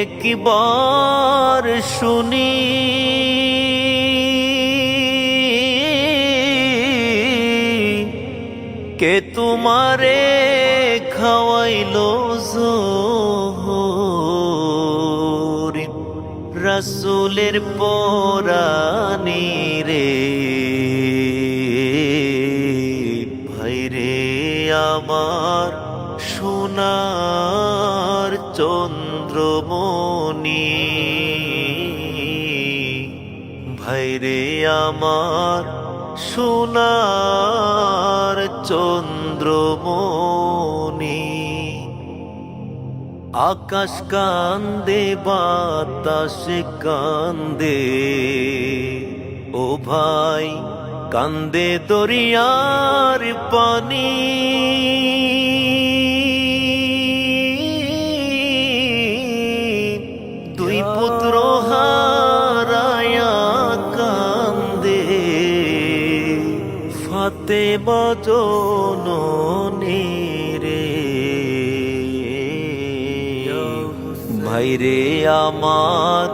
একবার শুনি। কে তোমারে খাওয়াইলো রাসুলের পরানি রে। ভাইরে আমার সোনার চন্দ্রমণি। ভাইরে আমার সোনার চন্দ্রমণি, আকাশ কান্দে, বাতাস কান্দে। ও ভাই, কান্দে দরিয়ার পানি। ফাতে বজননী রে। ভাইরে আমার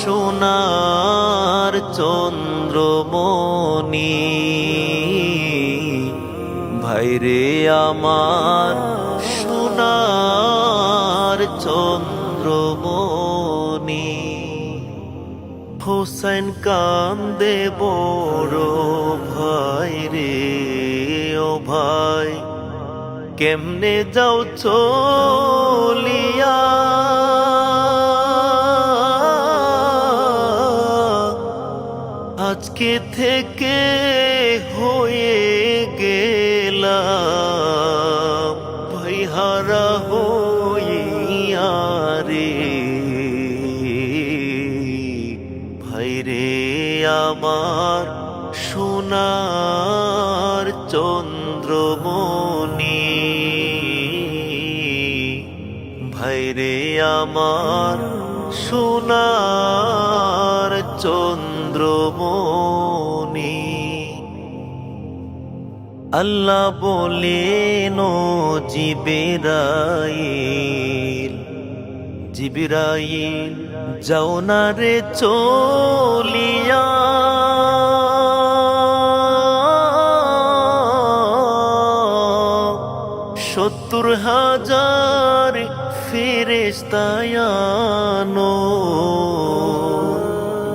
সোনার চন্দ্রমণি ভাইরে আমার সোনার চন্দ্রমণি। হোসেন কান্দে বড় ভাই রে ও ভাই। কেমনে যাও চলিয়া? আজকে থেকে হয়ে গেলাম। আমার সোনার চন্দ্রমণি। ভাইরে আমার সোনার চন্দ্রমণি। আল্লাহ বলে বলেন জিবেরাইল জিবিরাইল যাও না রে চলিয়া। সত্তর হাজার ফেরেস্তায়ানো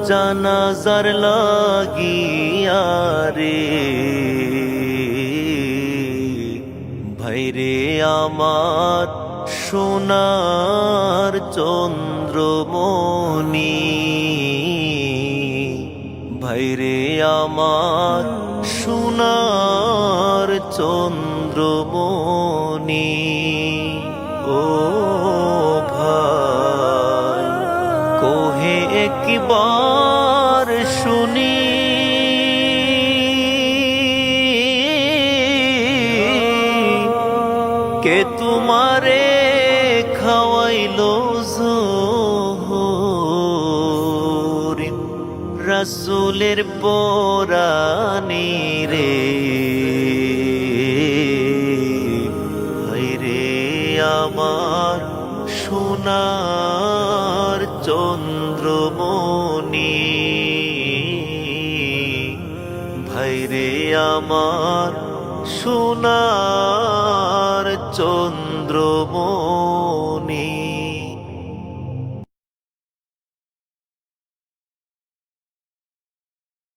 জানাজার লাগিয়া রে। ভাইরে আমার সোনার চন্দ্রমণি। ভাইরে আমার সোনার চন্দ্রমণি। ও ভাই কোহে একবার শুনি। কে তোমারে জোহর রাসুলের পরানি রে। ভাইরে আমার সোনার চন্দ্রমণি ভাইরে আমার সোনার চন্দ্রমণি।